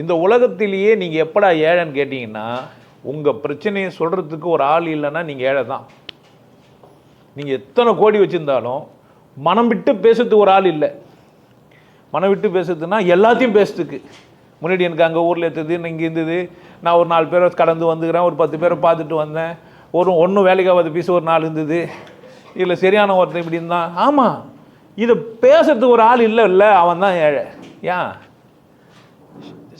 இந்த உலகத்திலேயே நீங்கள் எப்படா ஏழைன்னு கேட்டிங்கன்னா உங்கள் பிரச்சனையை சொல்கிறதுக்கு ஒரு ஆள் இல்லைன்னா நீங்கள் ஏழை தான். நீங்கள் எத்தனை கோடி வச்சுருந்தாலும் மனம் விட்டு பேசுறதுக்கு ஒரு ஆள் இல்லை. மனம் விட்டு பேசுறதுன்னா எல்லாத்தையும் பேசுறதுக்கு. முன்னாடி எனக்கு அங்கே ஊரில் இருந்தது இங்கே இருந்தது. நான் ஒரு நாலு பேரை கடந்து வந்துக்கிறேன் ஒரு பத்து பேரை பார்த்துட்டு வந்தேன். ஒரு ஒன்றும் வேலைக்காகாத பீஸ் ஒரு நாள் இருந்தது. இல்லை சரியான ஒருத்தன் இப்படி இருந்தான். ஆமாம் இதை பேசுறதுக்கு ஒரு ஆள் இல்லை இல்லை அவன் தான் ஏழை. ஏன்?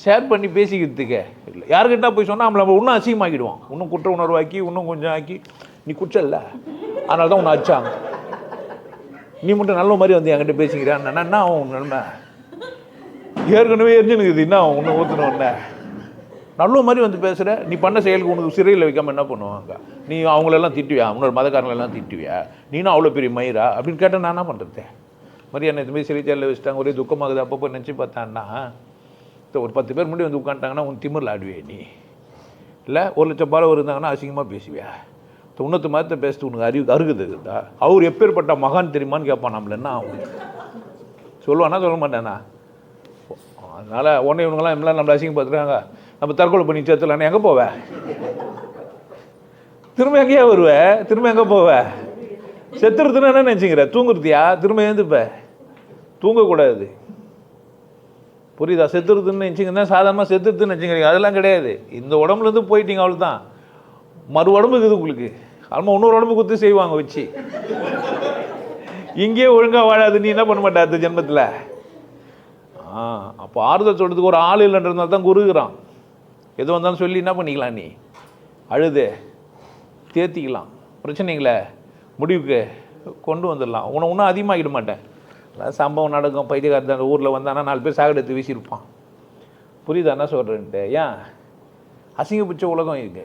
ஷேர் பண்ணி பேசிக்கிறதுக்கு. இல்லை யாருக்கிட்ட போய் சொன்னால் நம்மளை இன்னும் அசிங்கமாக்கிடுவான். இன்னும் குற்ற உணர்வாக்கி இன்னும் கொஞ்சம் ஆக்கி நீ குற்றல்ல. அதனால தான் உன்னை அடிச்சாங்க. நீ மட்டும் நல்ல மாதிரி வந்து என்கிட்ட பேசிக்கிறான் என்ன அவன் நன்மை ஏற்கனவே எரிஞ்சுனுக்குது என்ன ஒன்று ஊற்றணும் ஒன்று நல்ல மாதிரி வந்து பேசுகிற நீ பண்ண செயலுக்கு உனக்கு சிறையில் வைக்காமல் என்ன பண்ணுவாங்க? நீ அவங்களெல்லாம் திட்டுவியா? இன்னொரு மதக்காரங்களெல்லாம் திட்டுவியா? நீனும் அவ்வளோ பெரிய மயிரா? அப்படின்னு கேட்டால் நான் என்ன பண்ணுறது மாதிரி என்ன இதுமாதிரி சிறைச்சாலையில் வச்சுட்டாங்க. ஒரே துக்கமாகுது. அப்பப்போ நினச்சி பார்த்தான்னா ஒரு பத்து பேர் முன்னாடி வந்து உட்காந்துட்டாங்கன்னா உன் திமிரில் ஆடுவே நீ. இல்லை ஒரு லட்சம் பாலவர் இருந்தாங்கன்னா அசிங்கமாக பேசுவியா? தொண்ணூற்று மாதத்தை பேசிட்டு உனக்கு அறிவு அருகுதுடா அவர் எப்பேற்பட்ட மகான் தெரியுமான்னு கேட்பான் நம்மள என்ன ஆகும்? சொல்லுவானா சொல்ல மாட்டேனா அதனால் உடனே இவங்கெல்லாம் எல்லாம் நம்மளை பார்த்துருக்காங்க நம்ம தற்கொலை பண்ணி சேர்த்துலான்னு எங்கே போவ? திரும்ப எங்கேயா வருவ? திரும்ப எங்கே போவ? செத்துறதுன்னு என்ன நினச்சிங்கிற தூங்குறதியா? திரும்ப எழுந்துப்ப தூங்கக்கூடாது. புரியுதா? செத்துருதுன்னு நினச்சிங்கன்னா சாதாரணமாக செத்துருதுன்னு நினச்சிக்கிறீங்க. அதெல்லாம் கிடையாது. இந்த உடம்புலேருந்து போயிட்டீங்க அவ்வளோ தான் மறு உடம்பு இருக்குது உங்களுக்கு. ஆல்மா இன்னொரு உடம்பு குத்து செய்வாங்க வச்சு. இங்கேயே ஒழுங்காக வாழாது. நீ என்ன பண்ண மாட்டே அடுத்த ஜென்மத்தில்? ஆ அப்போ ஆறுதல் சொல்கிறதுக்கு ஒரு ஆள் இல்லைன்றதுனால தான் குருகிறான் எது வந்தாலும் சொல்லி என்ன பண்ணிக்கலாம் நீ? அழுது தேத்திக்கலாம். பிரச்சனைகளை முடிவுக்கு கொண்டு வந்துடலாம். உன்னை ஒன்றும் அதிகமாகிட மாட்டேன். சம்பவம் நடக்கும். பைத்தியக்காரத்த ஊரில் வந்தானா நாலு பேர் சாகடத்து வீசியிருப்பான். புரியுதா? என்ன சொல்கிறேன்ட்டு ஏன்? அசிங்கப்பிச்ச உலகம் இருக்குது